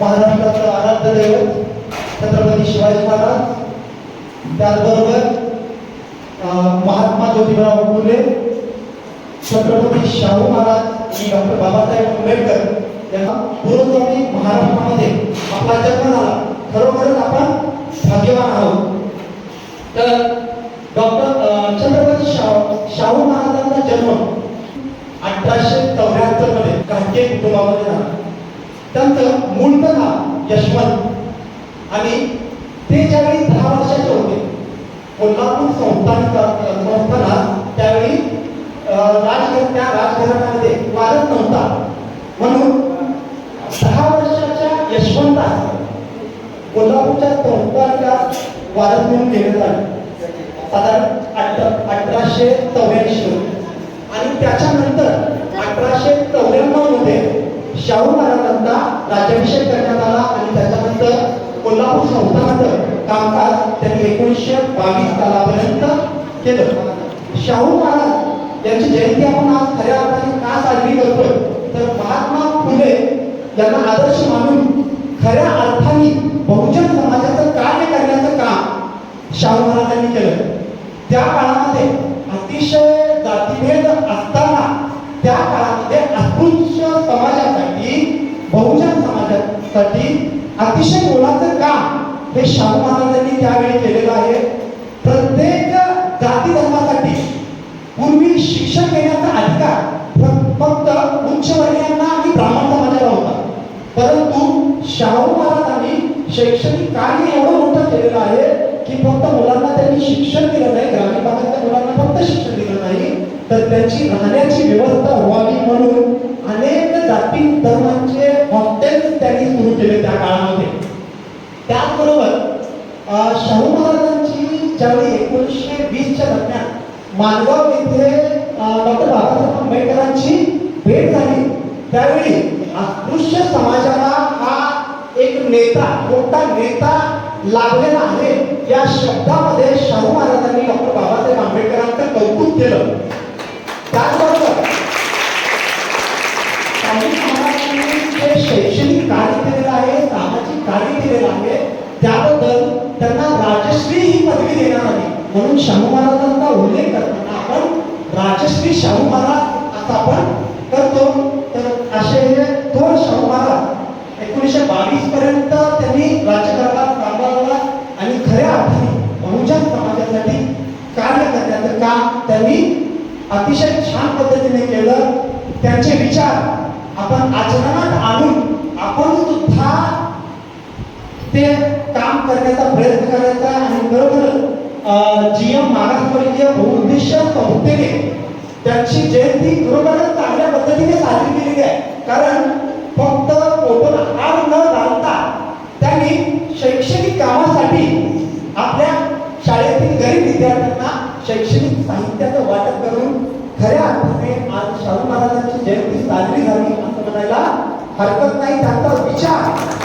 महाराष्ट्राचं आराध्य दैवत छत्रपती शिवाजी महाराज त्याचबरोबर अं, महात्मा ज्योतिराव फुले छत्रपती शाहू महाराज आणि डॉक्टर बाबासाहेब आंबेडकर यांना पूर्वस्वामी महाराष्ट्रामध्ये आपला जन्म झाला खरोखरच आपण भाग्यवान आहोत तर डॉक्टर अं, छत्रपती शाहू शाहू महाराजांचा जन्म अठराशे चौऱ्याहत्तरमध्ये घाटगे कुटुंबामध्ये झाला त्यांचं मूळ नाव यशवंत. आणि ते ज्यावेळी दहा वर्षाचे होते कोल्हापूर संस्थान संस्थानात त्यावेळी अं, राजघर त्या राजघराण्यामध्ये वारस नव्हता. म्हणून दहा वर्षाच्या यशवंतास कोल्हापूरच्या संस्थानला वारस म्हणून घेण्यात आले. साधारण अठरा अठराशे चौऱ्याऐंशी आणि त्याच्यानंतर अठराशे चौऱ्याण्णवमध्ये शाहू महाराजांचा राज्याभिषेक करण्यात आला आणि त्याच्यानंतर कोल्हापूर संस्थानाचं कामकाज त्यांनी एकोणीसशे बावीस सालापर्यंत केलं. शाहू महाराज यांची जयंती आपण आज खऱ्या अर्थाने का साजरी करतोय? तर महात्मा फुले यांना आदर्श मानून खऱ्या अर्थाने बहुजन समाजाचं कार्य करण्याचं काम शाहू महाराजांनी केलं. त्या काळामध्ये अतिशय जातीभेद असताना त्या काळामध्ये अस्पृश्य समाजासाठी साठी अतिशय मोलाचं काम हे शाहू महाराजांनी त्यावेळी केलेलं आहे. प्रत्येक जाती धर्मासाठी पूर्वी शिक्षण घेण्याचा अधिकार फ- फक्त उच्चवर्गीयांना आणि ब्राह्मण समाजाला होता. परंतु शाहू महाराजांनी शैक्षणिक कार्य एवढं मोठं केलेलं आहे की फक्त मुलांना त्यांनी शिक्षण दिलं नाही ग्रामीण भागातल्या मुलांना फक्त शिक्षण दिलं नाही तर त्यांची राहण्याची व्यवस्था त्या काळामध्ये. त्याचबरोबर अं, शाहू महाराजांची ज्यावेळी एकोणीसशे वीसच्या दरम्यान मालगाव येथे डॉक्टर बाबासाहेब आंबेडकरांची भेट झाली त्यावेळी अस्पृश्य समाजाला हा एक नेता मोठा नेता लाभलेला आहे या शब्दामध्ये शाहू महाराजांनी डॉक्टर बाबासाहेब आंबेडकरांचं कौतुक केलं. त्याचबरोबर शाहू महाराजांनी जे शैक्षणिक कार्य केलेलं आहे केलेलं आहे त्याबद्दल त्यांना राजश्री ही पदवी देणार नाही म्हणून शाहू महाराजांचा उल्लेख करताना आपण राजश्री शाहू महाराज असा आपण करतो. तर असे हे थोर शाहू महाराज एकोणीसशे बावीस पर्यंत त्यांनी राजकारणात राबवला आणि खऱ्या अर्थाने बहुजन समाजासाठी कार्य करण्याचं काम त्यांनी अतिशय छान पद्धतीने केलं. त्यांचे विचार आपण आचरणात आणून आपण सुद्धा ते काम करण्याचा प्रयत्न करायचा आणि बरोबर जी एम महाराष्ट्रीय बहुउद्देश संस्थेने त्यांची जयंती खरोखरच चांगल्या पद्धतीने साजरी केलेली आहे. कारण फक्त फोटोला हार न घालता त्यांनी शैक्षणिक कामासाठी आपल्या शाळेतील गरीब विद्यार्थ्यांना शैक्षणिक साहित्याचं वाटप करून खऱ्या अर्थाने आज शाहू महाराजांची जयंती साजरी झाली असं म्हणायला हरकत नाही. त्यांचा विचार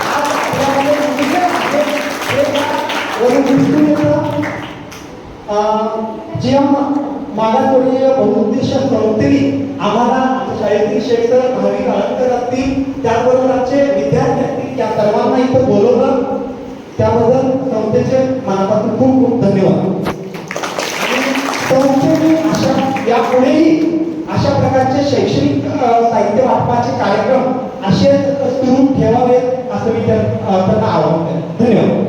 आज आपल्यामध्ये रुजले आहे. मागासवर्गीय बहुउद्देश आम्हाला शाळेतील शिक्षक भाविक आळंकर असतील त्याचबरोबर आमचे विद्यार्थी सर्वांना इथं बोलवलं त्याबद्दल संस्थेचे मनापासून खूप खूप धन्यवाद। संस्थेने अशा यापुढेही अशा प्रकारचे शैक्षणिक साहित्य वाटपाचे कार्यक्रम असेच सुरू ठेवावेत असं मी त्यांना आवाहन करेन. धन्यवाद.